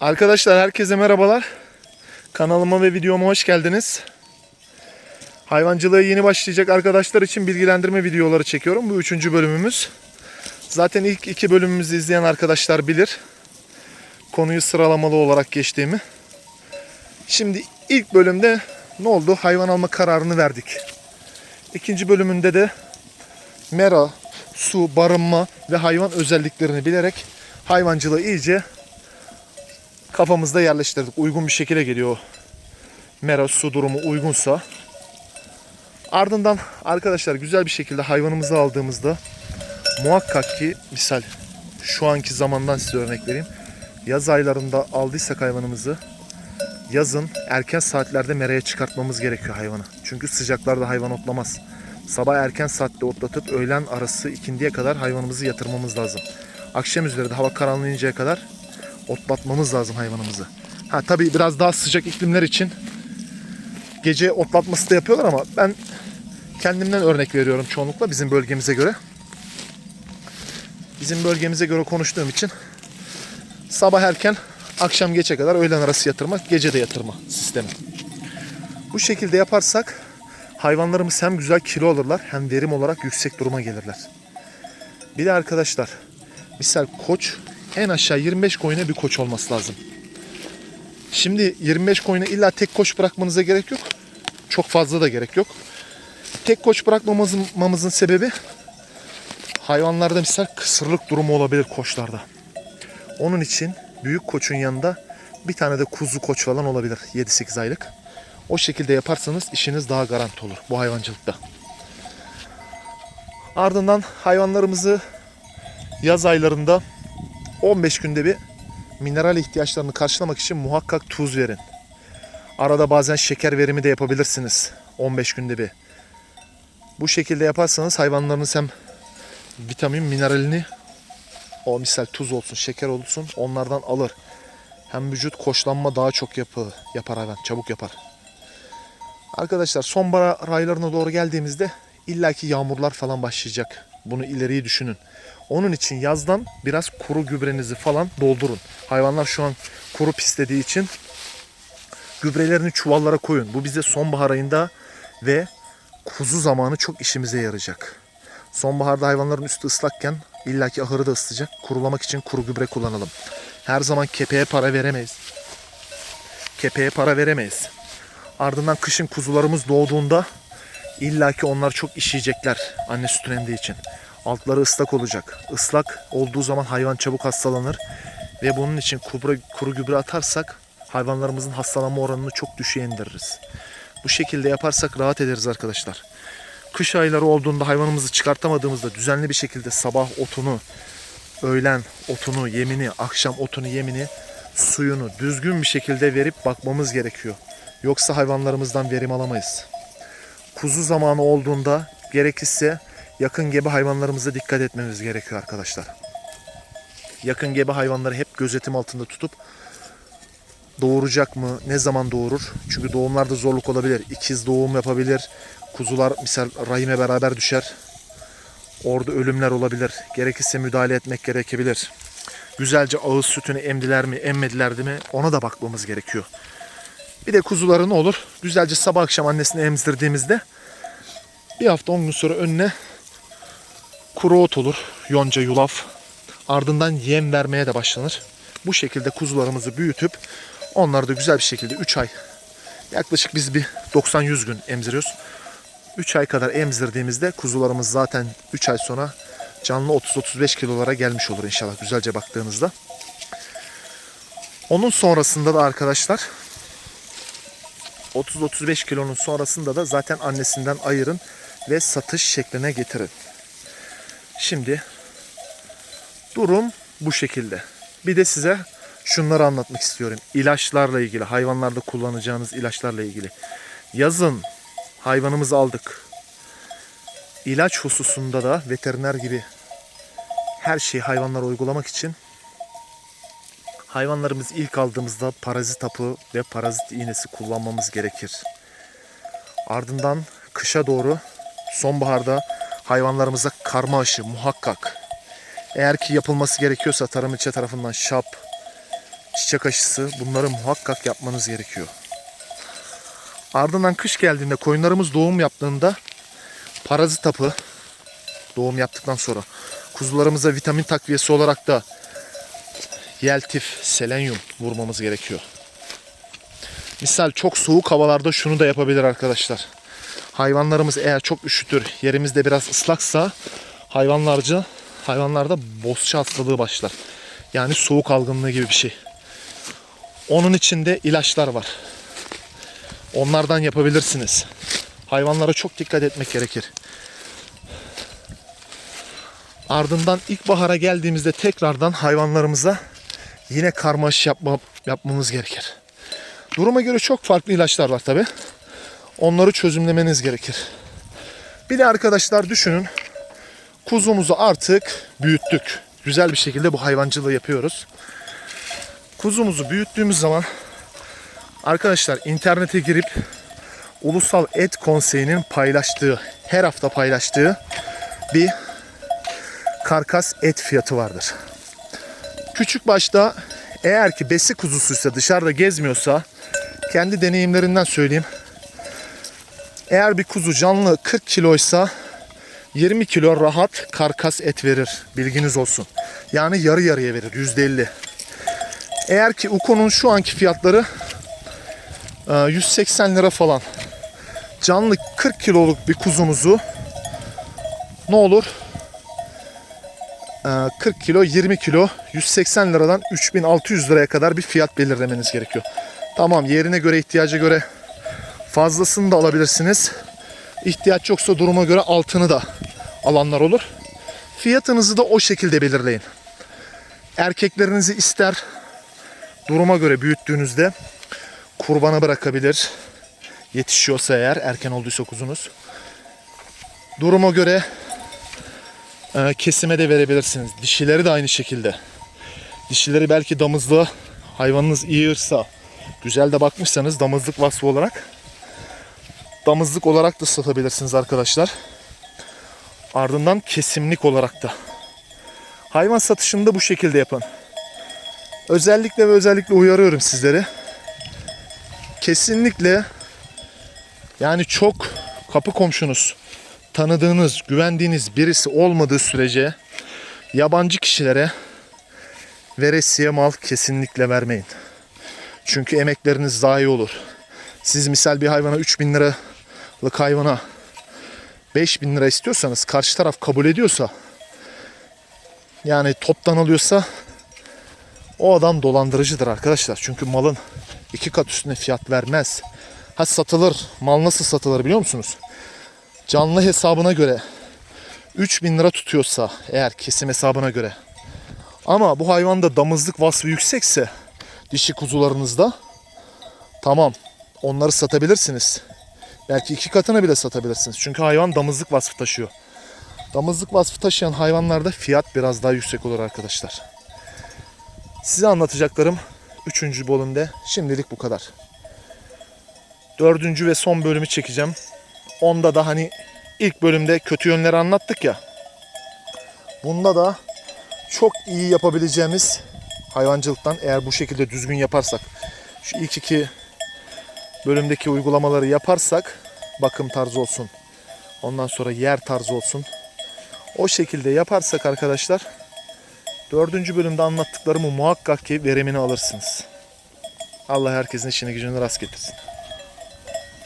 Arkadaşlar herkese merhabalar. Kanalıma ve videoma hoş geldiniz. Hayvancılığa yeni başlayacak arkadaşlar için bilgilendirme videoları çekiyorum. Bu üçüncü bölümümüz. Zaten ilk iki bölümümüzü izleyen arkadaşlar bilir. Konuyu sıralamalı olarak geçtiğimi. Şimdi ilk bölümde ne oldu? Hayvan alma kararını verdik. İkinci bölümünde de mera, su, barınma ve hayvan özelliklerini bilerek hayvancılığı iyice kafamızda yerleştirdik. Uygun bir şekilde geliyor. Mera su durumu uygunsa. Ardından arkadaşlar güzel bir şekilde hayvanımızı aldığımızda muhakkak ki misal şu anki zamandan size örnek vereyim. Yaz aylarında aldıysak hayvanımızı yazın erken saatlerde meraya çıkartmamız gerekiyor hayvanı. Çünkü sıcaklarda hayvan otlamaz. Sabah erken saatte otlatıp öğlen arası ikindiye kadar hayvanımızı yatırmamız lazım. Akşam üzeri de hava karanlığıncaya kadar otlatmamız lazım hayvanımızı. Ha tabii biraz daha sıcak iklimler için gece otlatması da yapıyorlar ama ben kendimden örnek veriyorum çoğunlukla bizim bölgemize göre. Bizim bölgemize göre konuştuğum için sabah erken akşam geçe kadar öğlen arası yatırma, gece de yatırma sistemi. Bu şekilde yaparsak hayvanlarımız hem güzel kilo alırlar hem verim olarak yüksek duruma gelirler. Bir de arkadaşlar misal koç en aşağı 25 koyuna bir koç olması lazım. Şimdi 25 koyuna illa tek koç bırakmanıza gerek yok. Çok fazla da gerek yok. Tek koç bırakmamamızın sebebi hayvanlarda misal kısırlık durumu olabilir koçlarda. Onun için büyük koçun yanında bir tane de kuzu koç falan olabilir 7-8 aylık. O şekilde yaparsanız işiniz daha garanti olur bu hayvancılıkta. Ardından hayvanlarımızı yaz aylarında 15 günde bir mineral ihtiyaçlarını karşılamak için muhakkak tuz verin. Arada bazen şeker verimi de yapabilirsiniz 15 günde bir. Bu şekilde yaparsanız hayvanlarınız hem vitamin mineralini o misal tuz olsun, şeker olsun onlardan alır. Hem vücut koşlanma daha çok yapı, yapar hayvan, çabuk yapar. Arkadaşlar sonbahar aylarına doğru geldiğimizde illaki yağmurlar falan başlayacak. Bunu ileriyi düşünün. Onun için yazdan biraz kuru gübrenizi falan doldurun. Hayvanlar şu an kuru pislediği için gübrelerini çuvallara koyun. Bu bize sonbahar ayında ve kuzu zamanı çok işimize yarayacak. Sonbaharda hayvanların üstü ıslakken illaki ahırı da ısıtacak. Kurulamak için kuru gübre kullanalım. Her zaman kepeğe para veremeyiz. Kepeğe para veremeyiz. Ardından kışın kuzularımız doğduğunda illaki onlar çok işeyecekler anne sütünü emdiği için. Altları ıslak olacak. Islak olduğu zaman hayvan çabuk hastalanır ve bunun için kuru, kuru gübre atarsak hayvanlarımızın hastalanma oranını çok düşüğe indiririz. Bu şekilde yaparsak rahat ederiz arkadaşlar. Kış ayları olduğunda hayvanımızı çıkartamadığımızda düzenli bir şekilde sabah otunu, öğlen otunu, yemini, akşam otunu, yemini, suyunu düzgün bir şekilde verip bakmamız gerekiyor. Yoksa hayvanlarımızdan verim alamayız. Kuzu zamanı olduğunda gerekirse yakın gebe hayvanlarımıza dikkat etmemiz gerekiyor arkadaşlar. Yakın gebe hayvanları hep gözetim altında tutup doğuracak mı, ne zaman doğurur? Çünkü doğumlarda zorluk olabilir. İkiz doğum yapabilir. Kuzular misal rahime beraber düşer. Orada ölümler olabilir. Gerekirse müdahale etmek gerekebilir. Güzelce ağız sütünü emdiler mi, emmediler mi ona da bakmamız gerekiyor. Bir de kuzuları ne olur? Güzelce sabah akşam annesini emzirdiğimizde bir hafta 10 gün sonra önüne kuru ot olur. Yonca, yulaf. Ardından yem vermeye de başlanır. Bu şekilde kuzularımızı büyütüp onları da güzel bir şekilde 3 ay yaklaşık biz bir 90-100 gün emziriyoruz. 3 ay kadar emzirdiğimizde kuzularımız zaten 3 ay sonra canlı 30-35 kilolara gelmiş olur inşallah güzelce baktığınızda. Onun sonrasında da arkadaşlar 30-35 kilonun sonrasında da zaten annesinden ayırın ve satış şekline getirin. Şimdi durum bu şekilde. Bir de size şunları anlatmak istiyorum. İlaçlarla ilgili, hayvanlarda kullanacağınız ilaçlarla ilgili. Yazın hayvanımızı aldık. İlaç hususunda da veteriner gibi her şeyi hayvanlara uygulamak için hayvanlarımız ilk aldığımızda parazit hapı ve parazit iğnesi kullanmamız gerekir. Ardından kışa doğru sonbaharda hayvanlarımıza karma aşı muhakkak. Eğer ki yapılması gerekiyorsa tarım ilçe tarafından şap çiçek aşısı bunları muhakkak yapmanız gerekiyor. Ardından kış geldiğinde koyunlarımız doğum yaptığında parazit hapı doğum yaptıktan sonra kuzularımıza vitamin takviyesi olarak da yeltif, selenyum vurmamız gerekiyor. Misal çok soğuk havalarda şunu da yapabilir arkadaşlar. Hayvanlarımız eğer çok üşütür, yerimizde biraz ıslaksa hayvanlarca hayvanlarda bozça hastalığı başlar. Yani soğuk algınlığı gibi bir şey. Onun içinde ilaçlar var. Onlardan yapabilirsiniz. Hayvanlara çok dikkat etmek gerekir. Ardından ilkbahara geldiğimizde tekrardan hayvanlarımıza yine karmaş yapma, yapmamız gerekir. Duruma göre çok farklı ilaçlar var tabi. Onları çözümlemeniz gerekir. Bir de arkadaşlar düşünün. Kuzumuzu artık büyüttük. Güzel bir şekilde bu hayvancılığı yapıyoruz. Kuzumuzu büyüttüğümüz zaman arkadaşlar internete girip Ulusal Et Konseyi'nin paylaştığı, her hafta paylaştığı bir karkas et fiyatı vardır. Küçük başta eğer ki besi kuzusuysa dışarıda gezmiyorsa kendi deneyimlerinden söyleyeyim. Eğer bir kuzu canlı 40 kiloysa 20 kilo rahat karkas et verir. Bilginiz olsun. Yani yarı yarıya verir. %50. Eğer ki Uko'nun şu anki fiyatları e, 180 lira falan. Canlı 40 kiloluk bir kuzumuzu ne olur? E, 40 kilo 20 kilo 180 liradan 3600 liraya kadar bir fiyat belirlemeniz gerekiyor. Tamam yerine göre ihtiyaca göre fazlasını da alabilirsiniz. İhtiyaç yoksa duruma göre altını da alanlar olur. Fiyatınızı da o şekilde belirleyin. Erkeklerinizi ister duruma göre büyüttüğünüzde kurbana bırakabilir. Yetişiyorsa eğer erken olduysa kuzunuz. Duruma göre e, kesime de verebilirsiniz. Dişileri de aynı şekilde. Dişileri belki damızlı hayvanınız iyi güzel de bakmışsanız damızlık vasfı olarak damızlık olarak da satabilirsiniz arkadaşlar. Ardından kesimlik olarak da. Hayvan satışını da bu şekilde yapın. Özellikle ve özellikle uyarıyorum sizleri. Kesinlikle yani çok kapı komşunuz, tanıdığınız, güvendiğiniz birisi olmadığı sürece yabancı kişilere veresiye mal kesinlikle vermeyin. Çünkü emekleriniz zayi olur. Siz misal bir hayvana 3000 liralık hayvana 5000 lira istiyorsanız karşı taraf kabul ediyorsa yani toptan alıyorsa o adam dolandırıcıdır arkadaşlar. Çünkü malın iki kat üstüne fiyat vermez. Ha satılır. Mal nasıl satılır biliyor musunuz? Canlı hesabına göre 3000 lira tutuyorsa eğer kesim hesabına göre. Ama bu hayvanda damızlık vasfı yüksekse dişi kuzularınızda tamam onları satabilirsiniz. Belki iki katına bile satabilirsiniz. Çünkü hayvan damızlık vasfı taşıyor. Damızlık vasfı taşıyan hayvanlarda fiyat biraz daha yüksek olur arkadaşlar. Size anlatacaklarım 3. bölümde şimdilik bu kadar. Dördüncü ve son bölümü çekeceğim. Onda da hani ilk bölümde kötü yönleri anlattık ya. Bunda da çok iyi yapabileceğimiz hayvancılıktan eğer bu şekilde düzgün yaparsak şu ilk iki bölümdeki uygulamaları yaparsak bakım tarzı olsun. Ondan sonra yer tarzı olsun. O şekilde yaparsak arkadaşlar dördüncü bölümde anlattıklarımı muhakkak ki verimini alırsınız. Allah herkesin işini gücünü rast getirsin.